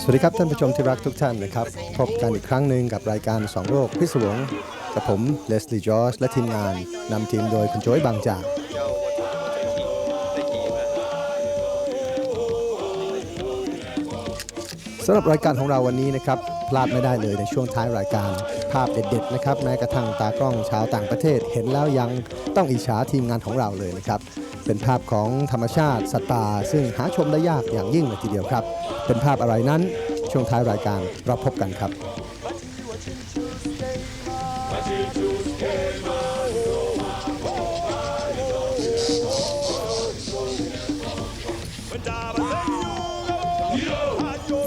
สวัสดีครับท่านผู้ชมที่รักทุกท่านนะครับ พบกันอีกครั้งหนึ่งกับรายการสองโรคพิศวงกับผมเลสลีย์จอร์จและทีมงานนำทีมโดยคุณโจ้ยบางจากสำหรับรายการของเราวันนี้นะครับพลาดไม่ได้เลยในช่วงท้ายรายการภาพเด็ดๆนะครับแม้กระทั่งตากล้องชาวต่างประเทศ เห็นแล้วยังต้องอิจฉาทีมงานของเราเลยนะครับเป็นภาพของธรรมชาติสัตว์ป่าซึ่งหาชมได้ยากอย่างยิ่งเลยทีเดียวครับ เป็นภาพอะไรนั้น ช่วงท้ายรายการเราพบกันครับ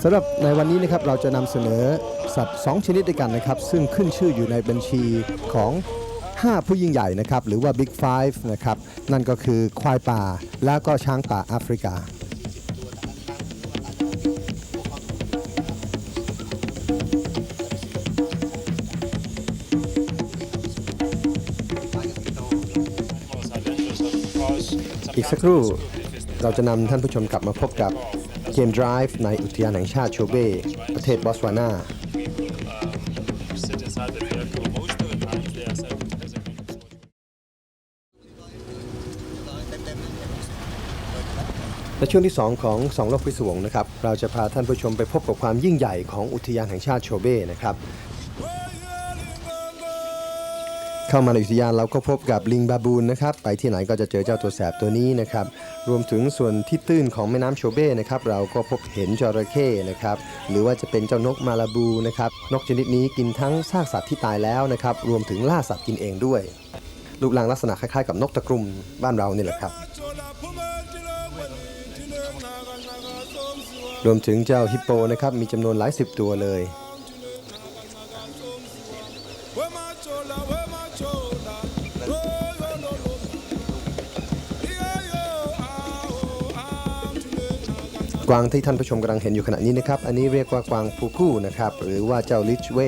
สำหรับในวันนี้นะครับเราจะนำเสนอสัตว์ 2 ชนิดด้วยกันนะครับ ซึ่งขึ้นชื่ออยู่ในบัญชีของ 5 ผู้ยิ่งใหญ่นะครับ หรือว่า Big Five นะครับ นั่นก็คือควายป่า และก็ช้างป่าแอฟริกา อีกสักครู่เราจะนำท่านผู้ชมกลับมาพบกับเกม Drive ในอุทยานแห่งชาติโชเบ ประเทศบอตสวานา ในช่วงที่ 2 ของสองโลกพิศวงนะครับ เราจะพาท่านผู้ชมไปพบกับความยิ่งใหญ่ของอุทยานแห่งชาติโชเบนะครับ เข้ามาในอุทยานเราก็พบกับลิงบาบูนนะครับ ไปที่ไหนก็จะเจอเจ้าตัวแสบตัวนี้นะครับ รวมถึงส่วนที่ตื้นของแม่น้ำโชเบ้นะครับ เราก็พบเห็นจระเข้นะครับ หรือว่าจะเป็นเจ้านกมาลาบูนะครับ นกชนิดนี้กินทั้งซากสัตว์ที่ตายแล้วนะครับ รวมถึงล่าสัตว์กินเองด้วย รูปร่างลักษณะคล้ายๆกับนกตะกรุมบ้านเรานี่แหละครับรวมถึงเจ้าฮิปโปนะครับมีจำนวนหลายสิบตัวเลย วางที่ท่านผู้ชมกำลังเห็นอยู่ขณะนี้นะครับ อันนี้เรียกว่ากวางพูคู่นะครับ หรือว่าเจ้าลิชเว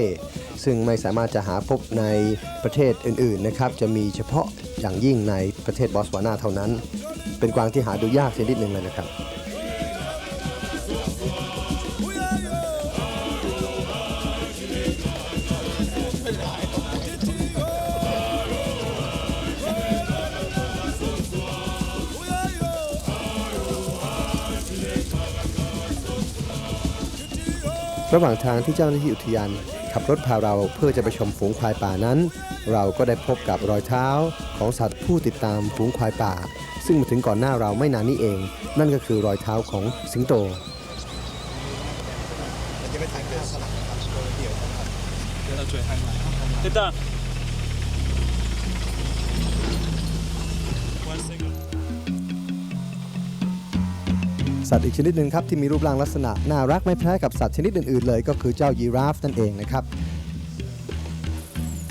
ซึ่งไม่สามารถจะหาพบในประเทศอื่นๆนะครับ จะมีเฉพาะอย่างยิ่งในประเทศบอสวานาเท่านั้น เป็นกวางที่หาดูยากชนิดหนึ่งเลยนะครับ ระหว่างทางที่เจ้าหน้าที่อุทยานขับรถพาเราเพื่อจะไปชมฝูงควายป่านั้น เราก็ได้พบกับรอยเท้าของสัตว์ผู้ติดตามฝูงควายป่า ซึ่งมาถึงก่อนหน้าเราไม่นานนี้เอง นั่นก็คือรอยเท้าของสิงโต됐 다. One สัตว์อีกชนิดหนึ่งครับที่มีรูปร่างลักษณะน่ารักไม่แพ้กับสัตว์ชนิดอื่นๆเลย ก็คือเจ้ายีราฟนั่นเองนะครับ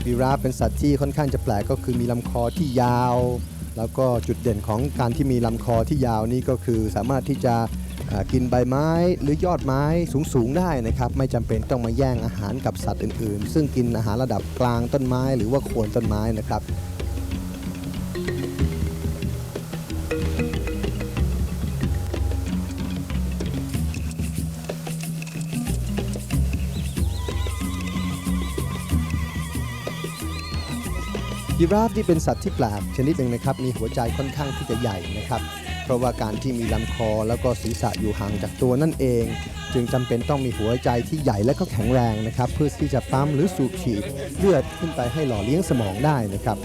ยีราฟเป็นสัตว์ที่ค่อนข้างจะแปลกก็คือมีลำคอที่ยาว แล้วก็จุดเด่นของการที่มีลำคอที่ยาวนี่ก็คือสามารถที่จะกินใบไม้หรือยอดไม้สูงๆได้นะครับ ไม่จำเป็นต้องมาแย่งอาหารกับสัตว์อื่นๆ ซึ่งกินอาหารระดับกลางต้นไม้หรือว่าโคนต้นไม้นะครับ ยีราฟนี่เป็นสัตว์ที่แปลกชนิดหนึ่งนะครับมีหัวใจค่อนข้างที่จะใหญ่นะครับ เพราะว่าการที่มีลำคอแล้วก็ศีรษะอยู่ห่างจากตัวนั่นเอง จึงจำเป็นต้องมีหัวใจที่ใหญ่และก็แข็งแรงนะครับ เพื่อที่จะปั๊มหรือสูบฉีดเลือดขึ้นไปให้หล่อเลี้ยงสมองได้นะครับ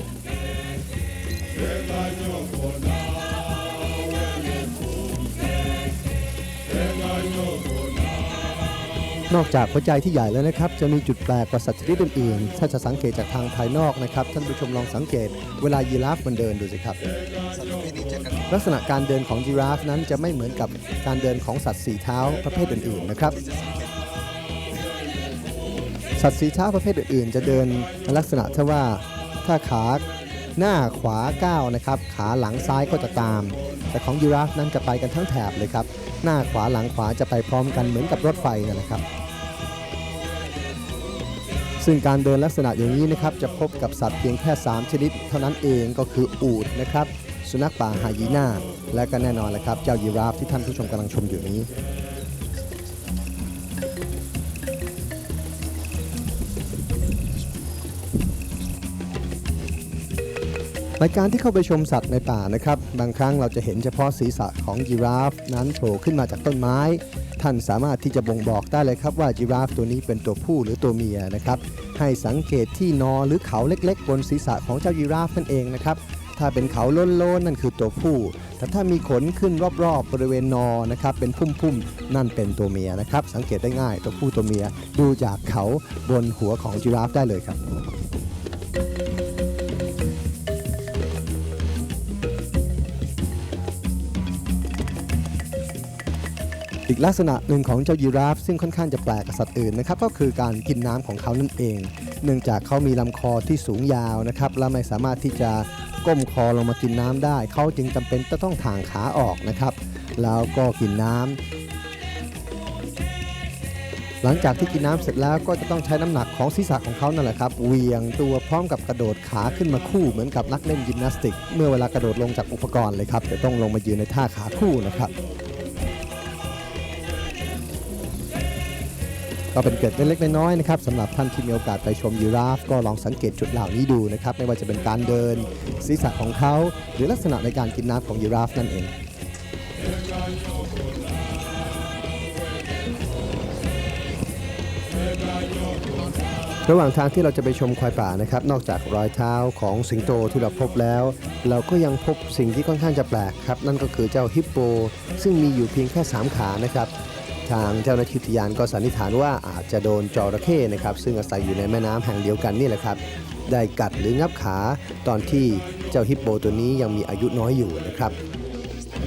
นอกจากหัวใจที่ใหญ่แล้วนะครับ จะมีจุดแปลกกว่าสัตว์ชนิดอื่นๆถ้าจะสังเกตจากทางภายนอกนะครับ ท่านผู้ชมลองสังเกต เวลายีราฟมันเดินดูสิครับ ลักษณะการเดินของยีราฟนั้นจะไม่เหมือนกับการเดินของสัตว์สี่เท้าประเภทอื่นๆนะครับ สัตว์สีเท้าประเภทอื่นๆ จะเดินในลักษณะที่ว่าถ้าขาหน้าขวาก้าวนะครับ ขาหลังซ้ายก็จะตาม แต่ของยีราฟนั้นจะไปกันทั้งแถบเลยครับ หน้าขวาหลังขวาจะไปพร้อมกันเหมือนกับรถไฟนั่นแหละครับ ซึ่งการเดินลักษณะอย่างนี้นะครับจะพบกับสัตว์เพียงแค่ 3 ชนิด เท่านั้นเองก็คืออูดนะครับ สุนัขป่าไฮยีน่าและก็แน่นอนแหละครับ เจ้ายีราฟที่ท่านผู้ชมกำลังชมอยู่นี้ รายการที่เข้าไปชมสัตว์ในป่านะครับ บางครั้งเราจะเห็นเฉพาะศีรษะของยีราฟ นั้นโผล่ขึ้นมาจากต้นไม้ ท่านสามารถที่จะบ่งบอกได้เลยครับว่ายีราฟตัวนี้เป็นตัวผู้หรือตัวเมียนะครับ ให้สังเกตที่นอหรือเขาเล็กๆ บนศีรษะของเจ้ายีราฟนั่นเองนะครับ ถ้าเป็นเขาโล้นๆนั่นคือตัวผู้ แต่ถ้ามีขนขึ้นรอบๆบริเวณนอนะครับ เป็นพุ่มๆ นั่นเป็นตัวเมียนะครับ สังเกตได้ง่ายตัวผู้ตัวเมียดูจากเขาบนหัวของยีราฟได้เลยครับ อีกลักษณะหนึ่งของเจ้ายีราฟ ซึ่งค่อนข้างจะแปลกกับสัตว์อื่นนะครับก็คือการกินน้ำของเขานั่นเอง เนื่องจากเขามีลำคอที่สูงยาวนะครับและไม่สามารถที่จะก้มคอลงมากินน้ำได้ เขาจึงจำเป็นจะต้องถ่างขาออกนะครับ แล้วก็กินน้ำหลังจากที่กินน้ำเสร็จแล้วก็จะต้องใช้น้ำหนักของศีรษะของเขานั่นแหละครับเวียงตัวพร้อมกับกระโดดขาขึ้นมาคู่เหมือนกับนักเล่นยิมนาสติก เมื่อเวลากระโดดลงจากอุปกรณ์เลยครับจะต้องลงมายืนในท่าขาคู่นะครับ ก็เป็นเกร็ดเล็กๆน้อยๆนะครับสำหรับท่านที่มีโอกาสไปชมยีราฟ ก็ลองสังเกตจุดเหล่านี้ดูนะครับไม่ว่าจะเป็นการเดินศีรษะของเขา หรือลักษณะในการกินน้ำของยีราฟนั่นเองระหว่างทางที่เราจะไปชมควายป่านะครับ นอกจากรอยเท้าของสิงโตที่เราพบแล้ว เราก็ยังพบสิ่งที่ค่อนข้างจะแปลกครับ นั่นก็คือเจ้าฮิปโป ซึ่งมีอยู่เพียงแค่ 3 ขานะครับ ทางเจ้าหน้าที่อุทยานก็สันนิษฐานว่าอาจจะโดนจระเข้นะครับ ซึ่งอาศัยอยู่ในแม่น้ำแห่งเดียวกันนี่แหละครับ ได้กัดหรืองับขาตอนที่เจ้าฮิปโปตัวนี้ยังมีอายุน้อยอยู่นะครับ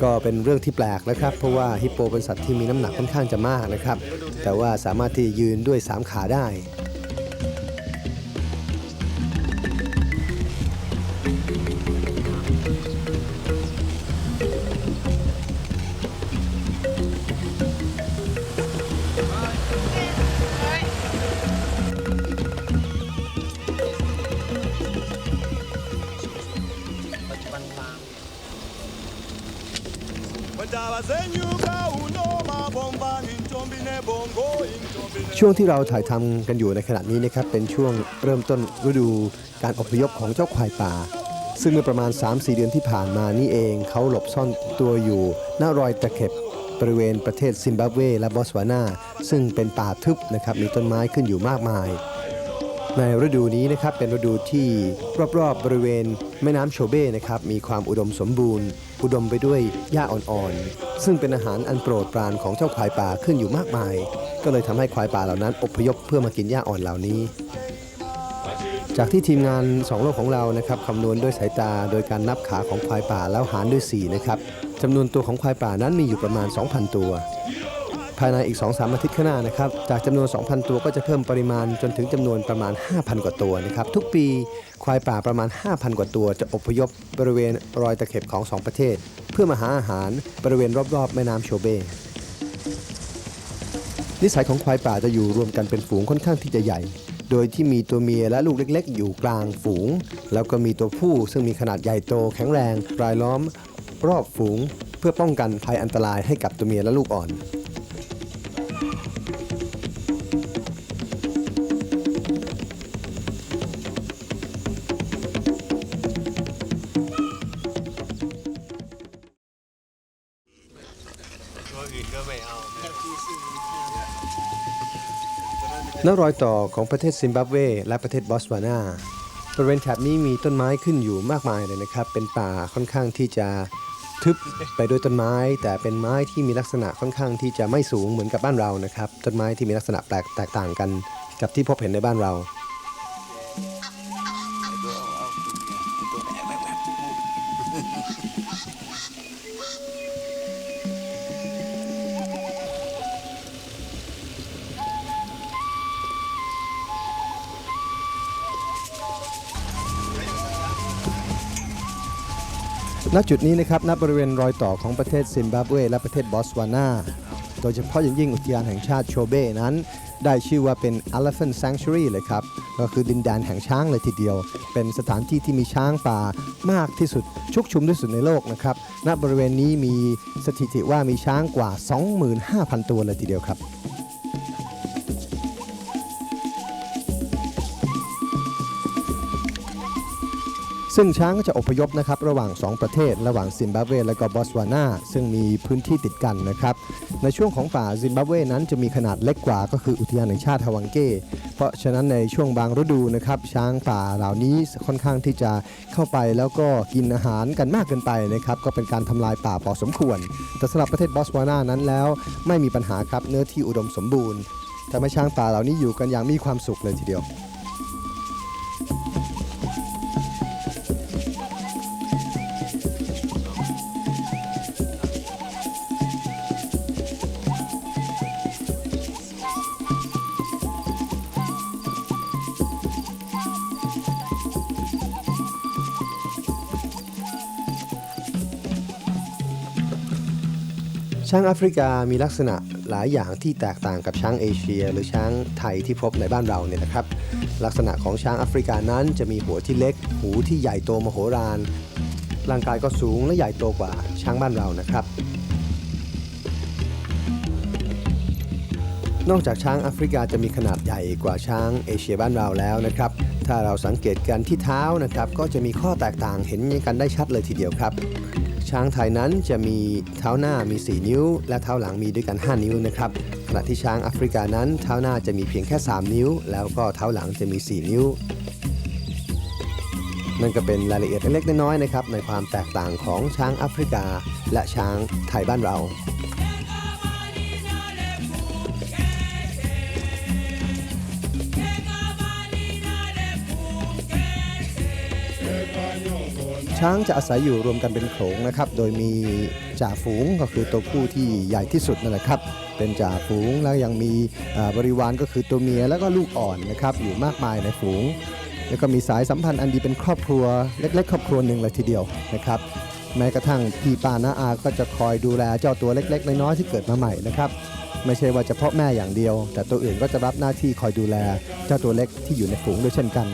ก็เป็นเรื่องที่แปลกนะครับ เพราะว่าฮิปโปเป็นสัตว์ที่มีน้ำหนักค่อนข้างจะมากนะครับ แต่ว่าสามารถที่ยืนด้วย 3 ขาได้ ช่วงที่เราถ่ายทำกันอยู่ในขณะนี้นะครับเป็นช่วงเริ่มต้นฤดูการอพยพของเจ้าควายป่า ซึ่งเมื่อประมาณ 3-4 เดือนที่ผ่านมานี่เองเขาหลบซ่อนตัวอยู่หน้ารอยตะเข็บบริเวณประเทศซิมบับเว และบอตสวานา ซึ่งเป็นป่าทึบนะครับมีต้นไม้ขึ้นอยู่มากมาย ในฤดูนี้นะครับเป็นฤดูที่รอบๆบริเวณแม่น้ำโชเบ้นะครับมีความอุดมสมบูรณ์ อุดมไปด้วยหญ้าอ่อนๆ ซึ่งเป็นอาหารอันโปรดปรานของเจ้าควายป่าขึ้นอยู่มากมาย ก็เลยทำให้ควายป่าเหล่านั้นอพยพเพื่อมากินหญ้าอ่อนเหล่านี้ จากที่ทีมงานสองโลกของเรานะครับคำนวณด้วยสายตาโดยการนับขาของควายป่าแล้วหารด้วย4นะครับจำนวนตัวของควายป่านั้นมีอยู่ประมาณ 2,000 ตัว ภายในอีก 2-3 อาทิตย์ข้างหน้านะครับ จากจำนวน 2,000 ตัวก็จะเพิ่มปริมาณจนถึงจำนวนประมาณ 5,000 กว่าตัวนะครับ ทุกปีควายป่าประมาณ 5,000 กว่าตัว จะอพยพบริเวณรอยตะเข็บของ 2 ประเทศ เพื่อมาหาอาหารบริเวณรอบๆ แม่น้ำโชเบนิสัยของควายป่าจะอยู่รวมกันเป็นฝูงค่อนข้างที่จะใหญ่ โดยที่มีตัวเมียและลูกเล็ก ๆ อยู่กลางฝูง แล้วก็มีตัวผู้ซึ่งมีขนาดใหญ่โตแข็งแรงรายล้อม รอบฝูง เพื่อป้องกันภัยอันตรายให้กับตัวเมียและลูกอ่อน ณรอยต่อของประเทศซิมบับเว และประเทศบอสวานาบริเวณแถบนี้มีต้นไม้ขึ้นอยู่มากมายเลยนะครับ เป็นป่าค่อนข้างที่จะทึบไปด้วยต้นไม้ แต่เป็นไม้ที่มีลักษณะค่อนข้างที่จะไม่สูงเหมือนกับบ้านเรานะครับ ต้นไม้ที่มีลักษณะแปลกแตกต่างกันกับที่พบเห็นในบ้านเรา ณจุดนี้นะครับณบริเวณรอยต่อของประเทศซิมบับเว และประเทศบอตสวานา โดยเฉพาะอย่างยิ่งอุทยานแห่งชาติโชเบ้นั้น ได้ชื่อว่าเป็น Elephant Sanctuary เลยครับ ก็คือดินแดนแห่งช้างเลยทีเดียว เป็นสถานที่ที่มีช้างป่ามากที่สุด ชุกชุมที่สุดในโลกนะครับ ณบริเวณนี้มีสถิติว่ามีช้างกว่า 25,000 ตัวเลยทีเดียวครับ ซึ่งช้างก็จะอพยพนะครับระหว่าง 2 ประเทศ ระหว่างซิมบับเว และก็บอตสวานาซึ่งมีพื้นที่ติดกันนะครับ ในช่วงของป่าซิมบับเวนั้นจะมีขนาดเล็กกว่าก็คืออุทยานแห่งชาติฮาวังเก้ เพราะฉะนั้นในช่วงบางฤดูนะครับช้างป่าเหล่านี้ค่อนข้างที่จะเข้าไปแล้วก็กินอาหารกันมากเกินไปนะครับก็เป็นการทำลายป่าพอสมควร แต่สำหรับประเทศบอตสวานานั้นแล้ว ไม่มีปัญหาครับเนื้อที่อุดมสมบูรณ์ทำให้ช้างป่าเหล่านี้อยู่กันอย่างมีความสุขเลยทีเดียว ช้างแอฟริกามีลักษณะหลายอย่างที่แตกต่างกับช้างเอเชีย หรือช้างไทยที่พบในบ้านเราเนี่ยนะครับ ลักษณะของช้างแอฟริกานั้นจะมีหัวที่เล็ก หูที่ใหญ่โตมโหฬารร่างกายก็สูงและใหญ่โตกว่าช้างบ้านเรานะครับ นอกจากช้างแอฟริกาจะมีขนาดใหญ่กว่าช้างเอเชียบ้านเราแล้วนะครับ ถ้าเราสังเกตกันที่เท้านะครับ ก็จะมีข้อแตกต่างเห็นกันได้ชัดเลยทีเดียวครับ ช้างไทยนั้นจะมีเท้าหน้ามี 4 นิ้ว และเท้าหลังมีด้วยกัน 5 นิ้วนะครับขณะที่ช้างแอฟริกานั้นเท้าหน้าจะมีเพียงแค่ 3 นิ้ว แล้วก็เท้าหลังจะมี 4 นิ้ว นั่นก็เป็นรายละเอียดเล็กๆน้อยๆนะครับในความแตกต่างของช้างแอฟริกา และช้างไทยบ้านเรา ช้างจะอาศัยอยู่รวมกันเป็นโขลงนะครับ โดยมีจ่าฝูงก็คือตัวผู้ที่ใหญ่ที่สุดนั่นแหละครับ เป็นจ่าฝูงแล้วยังมีบริวารก็คือตัวเมียแล้วก็ลูกอ่อนนะครับอยู่มากมายในฝูง แล้วก็มีสายสัมพันธ์อันดีเป็นครอบครัวเล็กๆ ครอบครัวหนึ่งเลยทีเดียวนะครับแม้กระทั่งพี่ป้าน้าอาก็จะคอยดูแลเจ้าตัวเล็ก ๆ น้อยๆที่เกิดมาใหม่นะครับไม่ใช่ว่าเฉพาะแม่อย่างเดียว แต่ตัวอื่นก็จะรับหน้าที่คอยดูแลเจ้าตัวเล็กที่อยู่ในฝูงด้วยเช่นกัน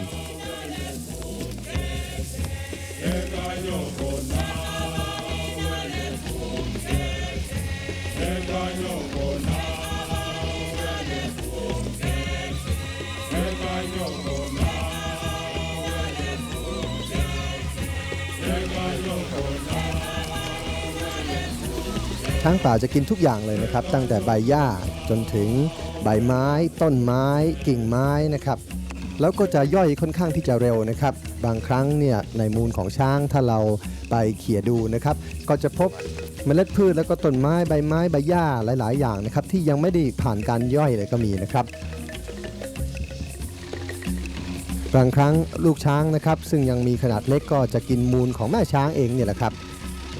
ช้างป่าจะกินทุกอย่างเลยนะครับ ตั้งแต่ใบหญ้าจนถึงใบไม้ ต้นไม้ กิ่งไม้นะครับแล้วก็จะย่อยค่อนข้างที่จะเร็วนะครับ บางครั้งเนี่ยในมูลของช้างถ้าเราไปเขี่ยดูนะครับ ก็จะพบเมล็ดพืชแล้วก็ต้นไม้ใบไม้ใบหญ้าหลาย ๆ อย่างนะครับ ที่ยังไม่ได้ผ่านการย่อยเลยก็มีนะครับ บางครั้งลูกช้างนะครับ ซึ่งยังมีขนาดเล็กก็จะกินมูลของแม่ช้างเองเนี่ยแหละครับ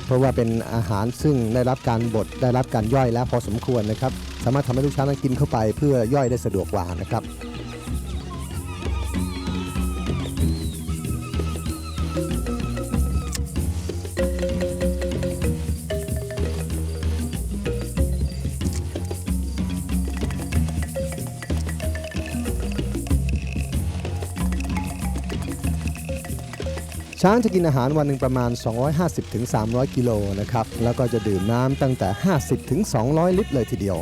เพราะว่าเป็นอาหารซึ่งได้รับการบดได้รับการย่อยแล้วพอสมควรนะครับ สามารถทำให้ลูกช้างนั้นกินเข้าไปเพื่อย่อยได้สะดวกกว่านะครับ ช้างจะกินอาหารวันหนึ่งประมาณ 250-300 กิโลนะครับ แล้วก็จะดื่มน้ำตั้งแต่ 50-200 ลิตรเลยทีเดียว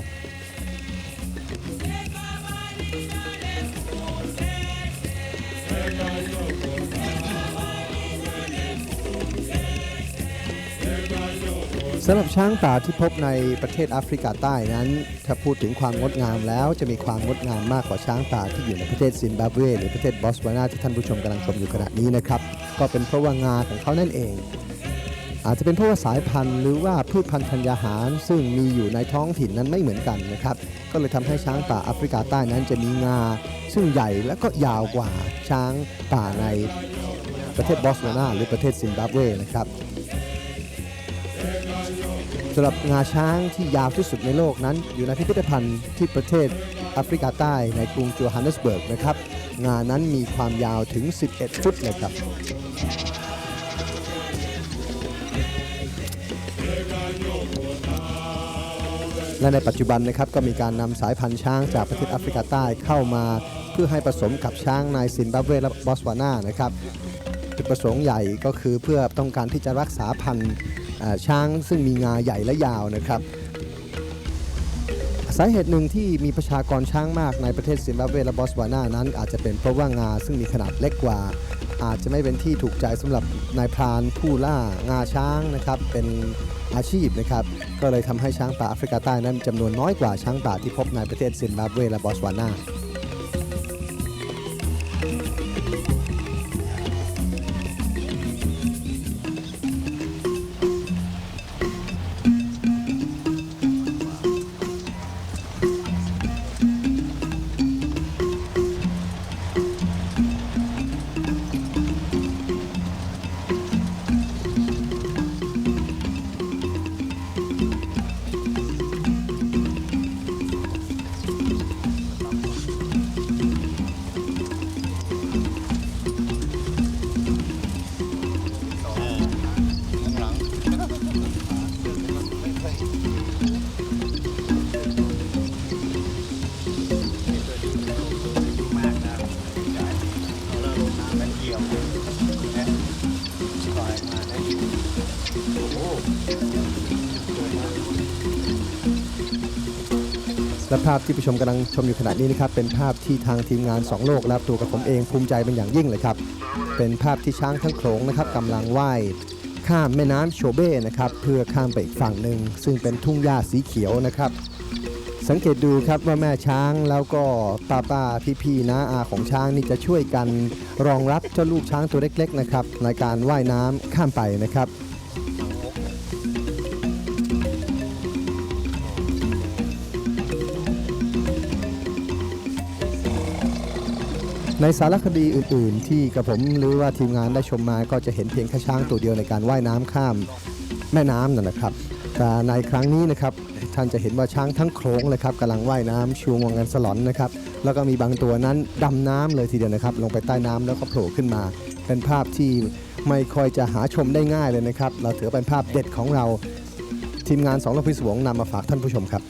สำหรับช้างป่าที่พบในประเทศแอฟริกาใต้นั้น ถ้าพูดถึงความงดงามแล้วจะมีความงดงามมากกว่าช้างป่าที่อยู่ในประเทศซิมบับเวหรือประเทศบอสวานาที่ท่านผู้ชมกำลังชมอยู่ขณะนี้นะครับ ก็เป็นเพราะว่างาของเขานั่นเอง อาจจะเป็นเพราะว่าสายพันธุ์หรือว่าพืชพันธุ์ธัญญาหาร ซึ่งมีอยู่ในท้องถิ่นนั้นไม่เหมือนกันนะครับ ก็เลยทำให้ช้างป่าแอฟริกาใต้นั้นจะมีงา ซึ่งใหญ่และก็ยาวกว่าช้างป่าในประเทศบอสวานาหรือประเทศซิมบับเวนะครับ สำหรับงาช้างที่ยาวที่สุดในโลกนั้น อยู่ในพิพิธภัณฑ์ที่ประเทศแอฟริกาใต้ในกรุงโจฮันเนสเบิร์กนะครับ งานั้นมีความยาวถึง 11 ฟุตเลยครับและในปัจจุบันนะครับก็มีการนำสายพันธุ์ช้างจากประเทศแอฟริกาใต้เข้ามาเพื่อให้ผสมกับช้างในซิมบับเวและบอสวานานะครับจุดประสงค์ใหญ่ก็คือเพื่อต้องการที่จะรักษาพันธุ์ ช้างซึ่งมีงาใหญ่และยาวนะครับ สาเหตุหนึ่งที่มีประชากรช้างมากในประเทศซิมบับเวและบอสวานานั้น อาจจะเป็นเพราะว่างาซึ่งมีขนาดเล็กกว่า อาจจะไม่เป็นที่ถูกใจสำหรับนายพรานผู้ล่างาช้างนะครับเป็นอาชีพนะครับก็เลยทำให้ช้างป่าแอฟริกาใต้นั้นจำนวนน้อยกว่าช้างป่าที่พบในประเทศซิมบับเวและบอสวานา และภาพที่ผู้ชมกำลังชมอยู่ขณะนี้นะครับเป็นภาพที่ทางทีมงานสองโลกและตัวกับผมเองภูมิใจเป็นอย่างยิ่งเลยครับ เป็นภาพที่ช้างทั้งโขลงนะครับกำลังว่ายข้ามแม่น้ำโชเบ้นะครับเพื่อข้ามไปอีกฝั่งหนึ่ง ซึ่งเป็นทุ่งหญ้าสีเขียวนะครับ สังเกตดูครับว่าแม่ช้างแล้วก็ป้าป้าพี่พี่ๆนะอาของช้างนี่จะช่วยกันรองรับเจ้าลูกช้างตัวเล็ก ๆนะครับในการว่ายน้ำข้ามไปนะครับ ในสารคดีอื่นๆ ที่กระผมหรือว่าทีมงานได้ชมมาก็จะเห็นเพียงแค่ช้างตัวเดียวในการว่ายน้ำข้ามแม่น้ำนั่นนะครับแต่ในครั้งนี้นะครับท่านจะเห็นว่าช้างทั้งโขลงเลยครับกำลังว่ายน้ำชูงวงกันสลอนนะครับแล้วก็มีบางตัวนั้นดำน้ำเลยทีเดียวนะครับ ลงไปใต้น้ำแล้วก็โผล่ขึ้นมา เป็นภาพที่ไม่ค่อยจะหาชมได้ง่ายเลยนะครับ เราถือเป็นภาพเด็ดของเราทีมงานสองลพิศวงนำมาฝากท่านผู้ชมครับ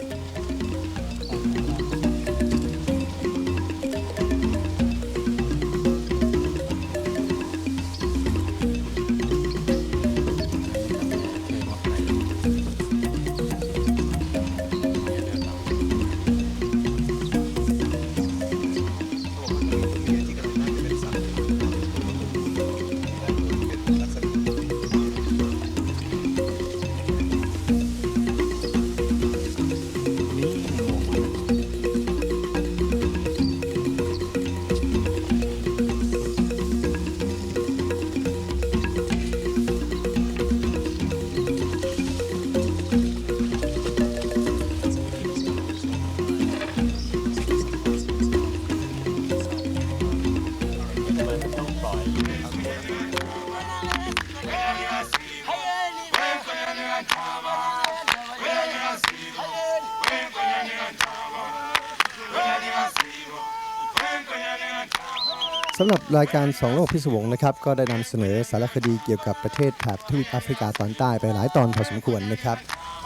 สำหรับรายการสองโลกพิศวงนะครับก็ได้นำเสนอสารคดีเกี่ยวกับประเทศแถบทวีปแอฟริกาตอนใต้ไปหลายตอนพอสมควรนะครับ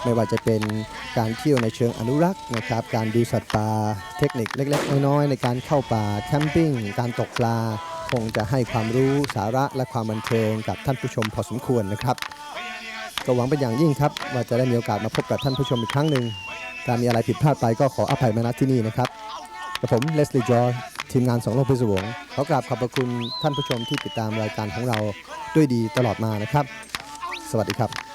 ไม่ว่าจะเป็นการเที่ยวในเชิงอนุรักษ์นะครับ การดูสัตว์ป่าเทคนิคเล็กๆ น้อยๆในการเข้าป่าแคมปิ้งการตกปลา คงจะให้ความรู้สาระและความบันเทิงกับท่านผู้ชมพอสมควรนะครับก็หวังเป็นอย่างยิ่งครับ ว่าจะได้มีโอกาสมาพบกับท่านผู้ชมอีกครั้งหนึ่งถ้ามีอะไรผิดพลาดไปก็ขออภัยมาณที่นี่นะครับ กับผมเลสลีย์จอร์ทีมงานสองโลกพิศวงขอกราบขอบพระคุณท่านผู้ชมที่ติดตามรายการของเราด้วยดีตลอดมานะครับ สวัสดีครับ